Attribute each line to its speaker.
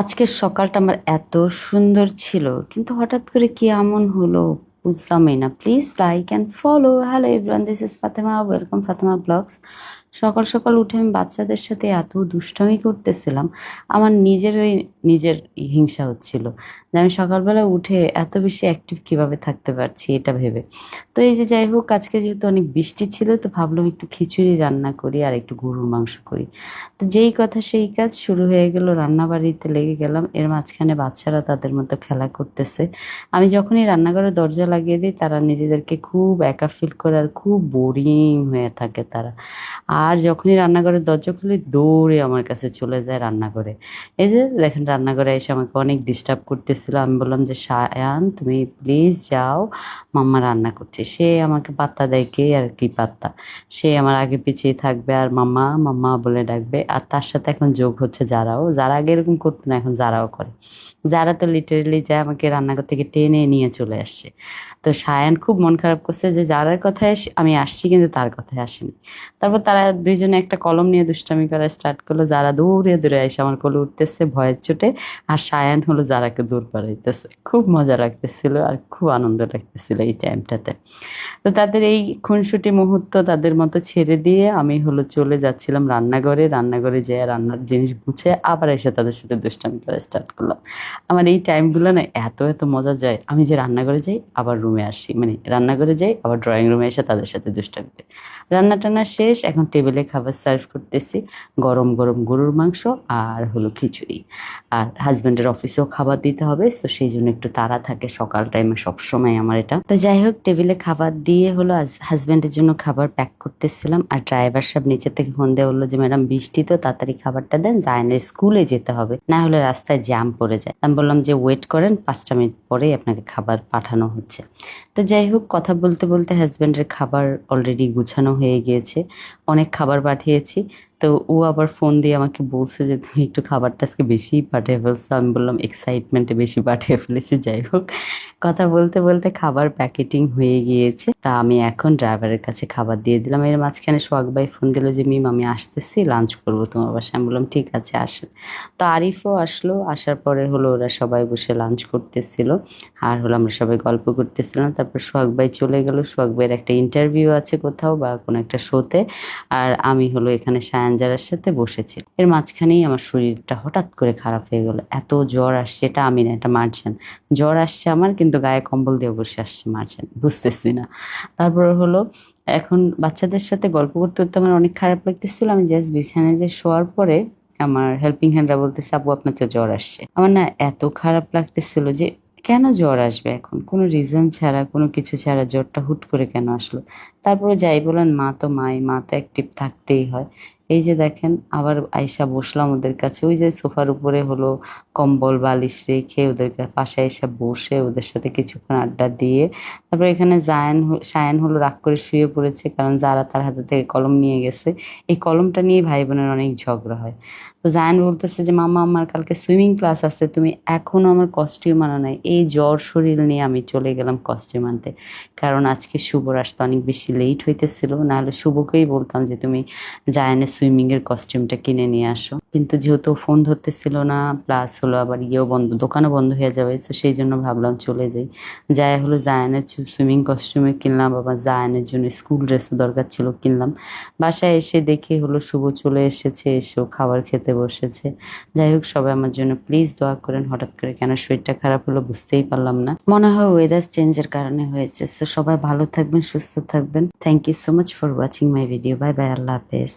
Speaker 1: আজকের সকালটা আমার এত সুন্দর ছিল কিন্তু হঠাৎ করে কি এমন হলো? বুঝলামই না please like and follow hello everyone this is Fatema welcome Fatema vlogs সকাল সকাল উঠে আমি বাচ্চাদের সাথে এত দুষ্টামি করতেছিলাম। আমার নিজেরই নিজের হিংসা হচ্ছিল যে আমি সকালবেলা উঠে এত বেশি অ্যাক্টিভ কীভাবে থাকতে পারছি এটা ভেবে। তো এই যে যাই হোক, আজকে যেহেতু অনেক বৃষ্টি ছিল, তো ভাবলাম একটু খিচুড়ি রান্না করি আর একটু গরুর মাংস করি। তো যেই কথা সেই কাজ শুরু হয়ে গেল, রান্নাবাড়িতে লেগে গেলাম। এর মাঝখানে বাচ্চারা তাদের মতো খেলা করতেছে। আমি যখনই রান্নাঘরের দরজা লাগিয়ে দিই তারা নিজেদেরকে খুব একা ফিল করে আর খুব বোরিং হয়ে থাকে তারা। আর যখনই রান্নাঘরের দরজা খুলি, দৌড়ে আমার কাছে চলে যায় রান্নাঘরে। এই যে দেখেন রান্নাঘরে এসে আমাকে অনেক ডিস্টার্ব করতেছিল। আমি বললাম যে, সায়ান, তুমি প্লিজ যাও, মাম্মা রান্না করছে। সে আমাকে পাত্তা দেয় কে আর কি পাত্তা? সে আমার আগে পিছিয়ে থাকবে আর মাম্মা মাম্মা বলে ডাকবে। আর তার সাথে এখন যোগ হচ্ছে যারাও। যারা আগে এরকম করতো না, এখন যারাও করে। যারা তো লিটারেলি যায় আমাকে রান্নাঘর থেকে টেনে নিয়ে চলে আসছে। তো সায়ান খুব মন খারাপ করছে যে যারার কথায় আমি আসছি কিন্তু তার কথায় আসেনি। তারপর তারা দুইজনে একটা কলম নিয়ে দুষ্টামি করা স্টার্ট করল। যারা দৌড়ে দৌড়ে এসে আমার কোলে উঠতেছে, ভয়ের চোটে। আর সায়ান হলো যারাকে দূর করাইতেছে খুব মজা লাগতেছিল আর খুব আনন্দ লাগতেছিল এই টাইমটাতে তো তাদের এই খুনসুটি মুহূর্ত তাদের মতো ছেড়ে দিয়ে আমি হলো চলে যাচ্ছিলাম রান্নাঘরে। রান্নাঘরে যেয়ে রান্নার জিনিস গুছে আবার এসে তাদের সাথে দুষ্টামি করা স্টার্ট করলাম। আমার এই টাইমগুলো না এত এত মজা যায়। আমি যে রান্নাঘরে যাই, আবার রুমে আসি। মানে রান্নাঘরে যাই, আবার ড্রয়িং রুমে এসে তাদের সাথে দুষ্টামি করি। রান্না টান্না শেষ, এখন টেবিলে খাবার সার্ভ করতেছি। গরম গরম গরুর মাংস আর হলো খিচুড়ি। আর হাজব্যান্ডের অফিসেও খাবার দিতে হবে তো সেই জন্য একটু তাড়া থাকে সকাল টাইমে সবসময় আমার এটা। তো যাই হোক টেবিলে খাবার দিয়ে হলো হাজব্যান্ডের জন্য খাবার প্যাক করতেছিলাম। আর ড্রাইভার সাহেব নিচে থেকে ফোন দিয়ে বলল যে ম্যাডাম বৃষ্টি তো, তাড়াতাড়ি খাবারটা দেন, জায়নের স্কুলে যেতে হবে। না হলে রাস্তায় জ্যাম পড়ে যায়। আমি বললাম যে ওয়েট করেন, পাঁচটা মিনিট পরেই আপনাকে খাবার পাঠানো হচ্ছে। 음 তো যাই হোক, কথা বলতে বলতে হাজব্যান্ডের খাবার অলরেডি গুছানো হয়ে গিয়েছে। অনেক খাবার পাঠিয়েছি। তো ও আবার ফোন দিয়ে আমাকে বলছে যে, তুমি একটু খাবারটা আজকে বেশি পাঠিয়ে ফেলছো। আমি বললাম এক্সাইটমেন্টে বেশি পাঠিয়ে ফেলেছি। যাই হোক, কথা বলতে বলতে খাবার প্যাকেটিং হয়ে গিয়েছে। তা আমি এখন ড্রাইভারের কাছে খাবার দিয়ে দিলাম। এর মাঝখানে সোহাগ ভাই ফোন দিল যে, মিম, আমি আসতেছি লাঞ্চ করব তোমার বাসায়। আমি বললাম, ঠিক আছে আসেন তো আরিফও আসলো। আসার পরে হলো ওরা সবাই বসে লাঞ্চ করতেছিল। আর হলো আমরা সবাই গল্প করতেছিলাম। তারপর সোহাগ ভাই চলে গেল। সোহাগ ভাইয়ের একটা ইন্টারভিউ আছে কোথাও বা কোনো একটা শোতে আর আমি হলো এখানে সায়ানজারার সাথে বসেছি। এর মাঝখানেই আমার শরীরটা হঠাৎ করে খারাপ হয়ে গেল। এত জ্বর আসছে, এটা আমি না, এটা মার্জান জ্বর আসছে আমার, কিন্তু গায়ে কম্বল দিয়ে বসে আসছে মার্জান বুঝতেছি না। তারপর হলো, এখন বাচ্চাদের সাথে গল্প করতে করতে আমার অনেক খারাপ লাগতেছিল। আমি জাস্ট বিছানায় যে শোয়ার পরে আমার হেল্পিং হ্যান্ডরা বলতেছে, আপু, আপনার তো জ্বর আসছে। আমার না এত খারাপ লাগতেছিল যে কেন জ্বর আসবে এখন? কোনো রিজন ছাড়া, কোনো কিছু ছাড়া জ্বরটা হুট করে কেন আসলো? তারপরে যাই বলেন, মা তো মাই, মা তো অ্যাক্টিভ থাকতেই হয়। এই যে দেখেন, আবার আয়সা বসলাম ওদের কাছে। ওই যে সোফার উপরে হলো কম্বল, বালিশ রেখে ওদের পাশে এসে বসে ওদের সাথে কিছুক্ষণ আড্ডা দিয়ে, তারপর এখানে জায়ান সায়ান হলো রাগ করে শুয়ে পড়েছে কারণ যারা তার হাতে থেকে কলম নিয়ে গেছে, এই কলমটা নিয়ে ভাই বোনের অনেক ঝগড়া হয়। তো জায়ান বলতেছে যে, মামা, আমার কালকে সুইমিং ক্লাস আছে, তুমি এখনও আমার কস্টিউম আনা নাই। এই জ্বর শরীর নিয়ে আমি চলে গেলাম কস্টিউম আনতে। কারণ আজকে শুভর আসতে অনেক বেশি লেট হইতেছিল। নাহলে শুভকেই বলতাম যে, তুমি জায়ানের সুইমিং এর কস্টিউমটা কিনে নিয়ে আসো। কিন্তু যেহেতু ফোন ধরতেছিল না প্লাস হলো আবার ইয়েও বন্ধ, দোকানও বন্ধ হয়ে যাবে তো সেই জন্য ভাবলাম চলে যাই। যাই হলো জায়ানের সুইমিং কস্টিউমে কিনলাম, আবার জায়ানের জন্য স্কুল ড্রেসও দরকার ছিল কিনলাম। বাসায় এসে দেখে হলো শুভ চলে এসেছে, এসেও খাবার খেতে বসেছে। যাই হোক, সবাই আমার জন্য প্লিজ দোয়া করেন, হঠাৎ করে কেন শরীরটা খারাপ হলো বুঝতেই পারলাম না। মনে হয় ওয়েদার চেঞ্জের কারণে হয়েছে তো সবাই ভালো থাকবেন, সুস্থ থাকবেন। Thank you so much for watching my video bye bye আল্লাহ হাফেজ।